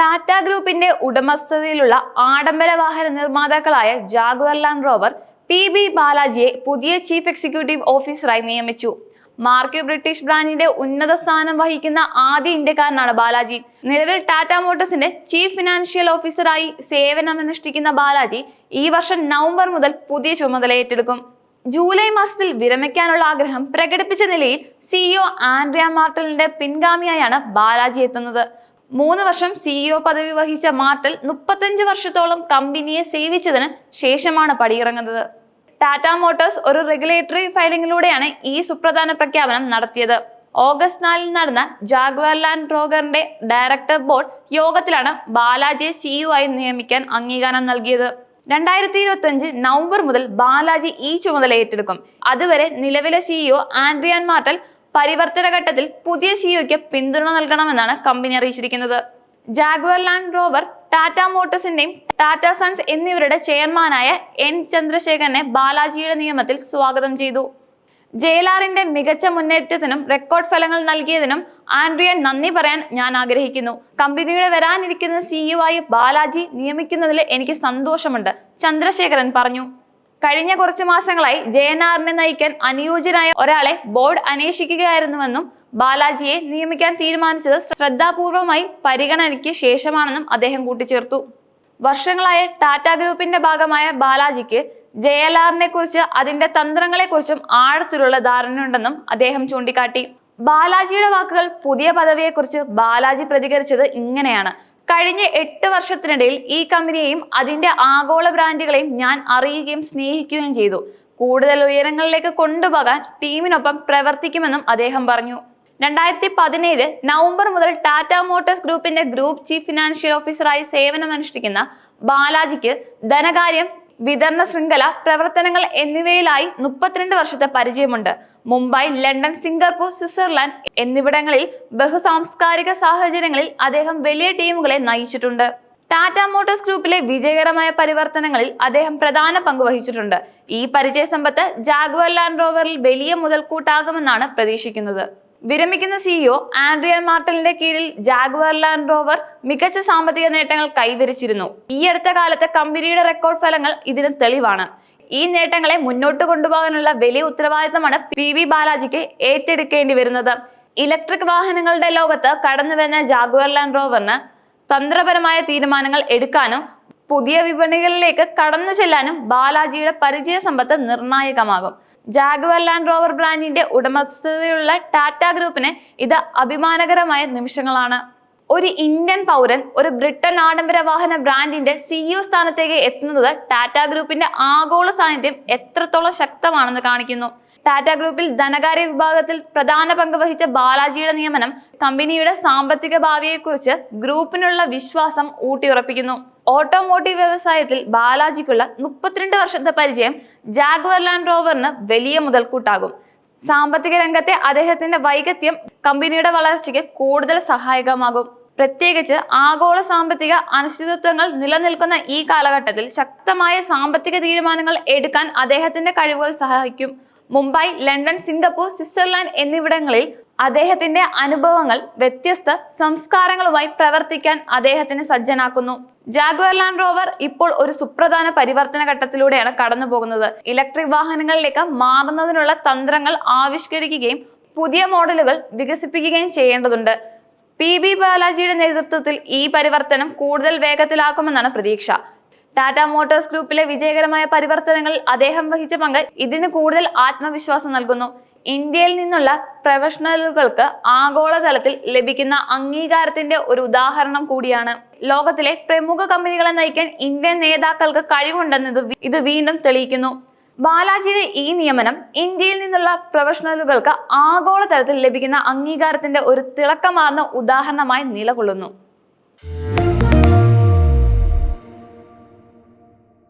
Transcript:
ടാറ്റ ഗ്രൂപ്പിന്റെ ഉടമസ്ഥതയിലുള്ള ആഡംബര വാഹന നിർമ്മാതാക്കളായ Jaguar Land Rover P B ബാലാജിയെ പുതിയ ചീഫ് എക്സിക്യൂട്ടീവ് ഓഫീസറായി നിയമിച്ചു. മാർക്യു ബ്രിട്ടീഷ് ബ്രാൻഡിന്റെ ഉന്നത സ്ഥാനം വഹിക്കുന്ന ആദ്യ ഇന്ത്യക്കാരനാണ് ബാലാജി. നിലവിൽ ടാറ്റ മോട്ടോഴ്സിന്റെ ചീഫ് ഫിനാൻഷ്യൽ ഓഫീസറായി സേവനമനുഷ്ഠിക്കുന്ന ബാലാജി ഈ വർഷം നവംബർ മുതൽ പുതിയ ചുമതല ഏറ്റെടുക്കും. ജൂലൈ മാസത്തിൽ വിരമിക്കാനുള്ള ആഗ്രഹം പ്രകടിപ്പിച്ച നിലയിൽ സിഇഒ ആൻഡ്രിയ മാർട്ടലിന്റെ പിൻഗാമിയായാണ് ബാലാജി എത്തുന്നത്. മൂന്ന് വർഷം സിഇഒ പദവി വഹിച്ച മാർട്ടൽ മുപ്പത്തഞ്ച് വർഷത്തോളം കമ്പനിയെ സേവിച്ചതിന് ശേഷമാണ് പടിയിറങ്ങുന്നത്. ടാറ്റ മോട്ടോഴ്സ് ഒരു റെഗുലേറ്ററി ഫയലിംഗിലൂടെയാണ് ഈ സുപ്രധാന പ്രഖ്യാപനം നടത്തിയത്. ഓഗസ്റ്റ് നാലിൽ നടന്ന ജാഗ്വാർ ലാൻഡ് റോഗറിന്റെ ഡയറക്ടർ ബോർഡ് യോഗത്തിലാണ് ബാലാജിയെ സിഇഒ ആയി നിയമിക്കാൻ അംഗീകാരം നൽകിയത്. രണ്ടായിരത്തി ഇരുപത്തി അഞ്ച് നവംബർ മുതൽ ബാലാജി ഈ ചുമതല ഏറ്റെടുക്കും. അതുവരെ നിലവിലെ സിഇഒ ആൻഡ്രിയാൻ മാർട്ടൽ പരിവർത്തന ഘട്ടത്തിൽ പുതിയ സിഇഒയ്ക്ക് പിന്തുണ നൽകണമെന്നാണ് കമ്പനി അറിയിച്ചിരിക്കുന്നത്. ജാഗ്വർ ലാൻഡ് റോവർ ടാറ്റ മോട്ടോഴ്സിന്റെയും ടാറ്റ സൺസ് എന്നിവരുടെ ചെയർമാനായ എൻ ചന്ദ്രശേഖരനെ ബാലാജിയുടെ നിയമത്തിൽ സ്വാഗതം ചെയ്തു. ജയിലാറിന്റെ മികച്ച മുന്നേറ്റത്തിനും റെക്കോർഡ് ഫലങ്ങൾ നൽകിയതിനും ആൻഡ്രിയൻ നന്ദി പറയാൻ ഞാൻ ആഗ്രഹിക്കുന്നു. കമ്പനിയുടെ വരാനിരിക്കുന്ന സിഇഒ ആയി ബാലാജി നിയമിക്കുന്നതിൽ എനിക്ക് സന്തോഷമുണ്ട് ചന്ദ്രശേഖരൻ പറഞ്ഞു. കഴിഞ്ഞ കുറച്ച് മാസങ്ങളായി ജെ എൻ ആറിനെ നയിക്കാൻ അനുയോജ്യനായ ഒരാളെ ബോർഡ് അന്വേഷിക്കുകയായിരുന്നുവെന്നും ബാലാജിയെ നിയമിക്കാൻ തീരുമാനിച്ചത് ശ്രദ്ധാപൂർവമായി പരിഗണനയ്ക്ക് ശേഷമാണെന്നും അദ്ദേഹം കൂട്ടിച്ചേർത്തു. വർഷങ്ങളായ ടാറ്റ ഗ്രൂപ്പിന്റെ ഭാഗമായ ബാലാജിക്ക് ജെ എൽ ആറിനെ കുറിച്ച് അതിന്റെ തന്ത്രങ്ങളെക്കുറിച്ചും ആഴത്തിലുള്ള ധാരണയുണ്ടെന്നും അദ്ദേഹം ചൂണ്ടിക്കാട്ടി. ബാലാജിയുടെ വാക്കുകൾ പുതിയ പദവിയെക്കുറിച്ച് ബാലാജി പ്രതികരിച്ചത് ഇങ്ങനെയാണ്. കഴിഞ്ഞ എട്ട് വർഷത്തിനിടയിൽ ഈ കമ്പനിയെയും അതിന്റെ ആഗോള ബ്രാൻഡുകളെയും ഞാൻ അറിയുകയും സ്നേഹിക്കുകയും ചെയ്തു. കൂടുതൽ ഉയരങ്ങളിലേക്ക് കൊണ്ടുപോകാൻ ടീമിനൊപ്പം പ്രവർത്തിക്കുമെന്നും അദ്ദേഹം പറഞ്ഞു. രണ്ടായിരത്തി പതിനേഴ് നവംബർ മുതൽ ടാറ്റ മോട്ടോഴ്സ് ഗ്രൂപ്പിന്റെ ഗ്രൂപ്പ് ചീഫ് ഫിനാൻഷ്യൽ ഓഫീസറായി സേവനമനുഷ്ഠിക്കുന്ന ബാലാജിക്ക് ധനകാര്യം വിതരണ ശൃംഖല പ്രവർത്തനങ്ങൾ എന്നിവയിലായി മുപ്പത്തിരണ്ട് വർഷത്തെ പരിചയമുണ്ട്. മുംബൈ ലണ്ടൻ സിംഗപ്പൂർ സ്വിറ്റ്സർലാൻഡ് എന്നിവിടങ്ങളിൽ ബഹുസാംസ്കാരിക സാഹചര്യങ്ങളിൽ അദ്ദേഹം വലിയ ടീമുകളെ നയിച്ചിട്ടുണ്ട്. ടാറ്റ മോട്ടോഴ്സ് ഗ്രൂപ്പിലെ വിജയകരമായ പരിവർത്തനങ്ങളിൽ അദ്ദേഹം പ്രധാന പങ്ക് വഹിച്ചിട്ടുണ്ട്. ഈ പരിചയ സമ്പത്ത് ജാഗ്വർ ലാൻഡ് റോവറിൽ വലിയ മുതൽക്കൂട്ടാകുമെന്നാണ് പ്രതീക്ഷിക്കുന്നത്. വിരമിക്കുന്ന സിഇഒ ആൻഡ്രിയൻ മാർട്ടലിന്റെ കീഴിൽ ജാഗ്വർ ലാൻഡ് റോവർ മികച്ച സാമ്പത്തിക നേട്ടങ്ങൾ കൈവരിച്ചിരുന്നു. ഈ അടുത്ത കാലത്തെ കമ്പനിയുടെ റെക്കോർഡ് ഫലങ്ങൾ ഇതിന് തെളിവാണ്. ഈ നേട്ടങ്ങളെ മുന്നോട്ട് കൊണ്ടുപോകാനുള്ള വലിയ ഉത്തരവാദിത്തമാണ് പി വി ബാലാജിക്ക് ഏറ്റെടുക്കേണ്ടി വരുന്നത്. ഇലക്ട്രിക് വാഹനങ്ങളുടെ ലോകത്ത് കടന്നുവരുന്ന ജാഗ്വർ ലാൻഡ് റോവറിന് തന്ത്രപരമായ തീരുമാനങ്ങൾ എടുക്കാനും പുതിയ വിപണികളിലേക്ക് കടന്നു ചെല്ലാനും ബാലാജിയുടെ പരിചയ സമ്പത്ത് നിർണായകമാകും. ജാഗ്വർ ലാൻഡ് റോവർ ബ്രാൻഡിന്റെ ഉടമസ്ഥതയുള്ള ടാറ്റ ഗ്രൂപ്പിന് ഇത് അഭിമാനകരമായ നിമിഷങ്ങളാണ്. ഒരു ഇന്ത്യൻ പൗരൻ ഒരു ബ്രിട്ടൻ ആഡംബര വാഹന ബ്രാൻഡിന്റെ സിഇഒ സ്ഥാനത്തേക്ക് എത്തുന്നത് ടാറ്റ ഗ്രൂപ്പിന്റെ ആഗോള സാന്നിധ്യം എത്രത്തോളം ശക്തമാണെന്ന് കാണിക്കുന്നു. ടാറ്റ ഗ്രൂപ്പിൽ ധനകാര്യ വിഭാഗത്തിൽ പ്രധാന പങ്ക് വഹിച്ച ബാലാജിയുടെ നിയമനം കമ്പനിയുടെ സാമ്പത്തിക ഭാവിയെക്കുറിച്ച് ഗ്രൂപ്പിനുള്ള വിശ്വാസം ഊട്ടിയുറപ്പിക്കുന്നു. ഓട്ടോമോട്ടീവ് വ്യവസായത്തിൽ ബാലാജിക്കുള്ള മുപ്പത്തിരണ്ട് വർഷത്തെ പരിചയം ജാഗ്വർ ലാൻഡ് റോവറിന് വലിയ മുതൽക്കൂട്ടാകും. സാമ്പത്തിക രംഗത്തെ അദ്ദേഹത്തിന്റെ വൈകത്യം കമ്പനിയുടെ വളർച്ചയ്ക്ക് കൂടുതൽ സഹായകമാകും. പ്രത്യേകിച്ച് ആഗോള സാമ്പത്തിക അനിശ്ചിതത്വങ്ങൾ നിലനിൽക്കുന്ന ഈ കാലഘട്ടത്തിൽ ശക്തമായ സാമ്പത്തിക തീരുമാനങ്ങൾ എടുക്കാൻ അദ്ദേഹത്തിന്റെ കഴിവുകൾ സഹായിക്കും. മുംബൈ ലണ്ടൻ സിംഗപ്പൂർ സ്വിറ്റ്സർലാൻഡ് എന്നിവിടങ്ങളിൽ അദ്ദേഹത്തിന്റെ അനുഭവങ്ങൾ വ്യത്യസ്ത സംസ്കാരങ്ങളുമായി പ്രവർത്തിക്കാൻ അദ്ദേഹത്തിന് സജ്ജനാക്കുന്നു. ജാഗ്വർ ലാൻഡ് റോവർ ഇപ്പോൾ ഒരു സുപ്രധാന പരിവർത്തന ഘട്ടത്തിലൂടെയാണ് കടന്നു പോകുന്നത് ഇലക്ട്രിക് വാഹനങ്ങളിലേക്ക് മാറുന്നതിനുള്ള തന്ത്രങ്ങൾ ആവിഷ്കരിക്കുകയും പുതിയ മോഡലുകൾ വികസിപ്പിക്കുകയും ചെയ്യേണ്ടതുണ്ട്. പി ബി ബാലാജിയുടെ നേതൃത്വത്തിൽ ഈ പരിവർത്തനം കൂടുതൽ വേഗത്തിലാക്കുമെന്നാണ് പ്രതീക്ഷ. ടാറ്റ മോട്ടോഴ്സ് ഗ്രൂപ്പിലെ വിജയകരമായ പരിവർത്തനങ്ങളിൽ അദ്ദേഹം വഹിച്ച പങ്ക് ഇതിന് കൂടുതൽ ആത്മവിശ്വാസം നൽകുന്നു. ഇന്ത്യയിൽ നിന്നുള്ള പ്രൊഫഷണലുകൾക്ക് ആഗോളതലത്തിൽ ലഭിക്കുന്ന അംഗീകാരത്തിന്റെ ഒരു ഉദാഹരണം കൂടിയാണ്. ലോകത്തിലെ പ്രമുഖ കമ്പനികളെ നയിക്കാൻ ഇന്ത്യൻ നേതാക്കൾക്ക് കഴിവുണ്ടെന്നത് ഇത് വീണ്ടും തെളിയിക്കുന്നു. ബാലാജിയുടെ ഈ നിയമനം ഇന്ത്യയിൽ നിന്നുള്ള പ്രൊഫഷണലുകൾക്ക് ആഗോളതലത്തിൽ ലഭിക്കുന്ന അംഗീകാരത്തിന്റെ ഒരു തിളക്കമാർന്ന ഉദാഹരണമായി നിലകൊള്ളുന്നു.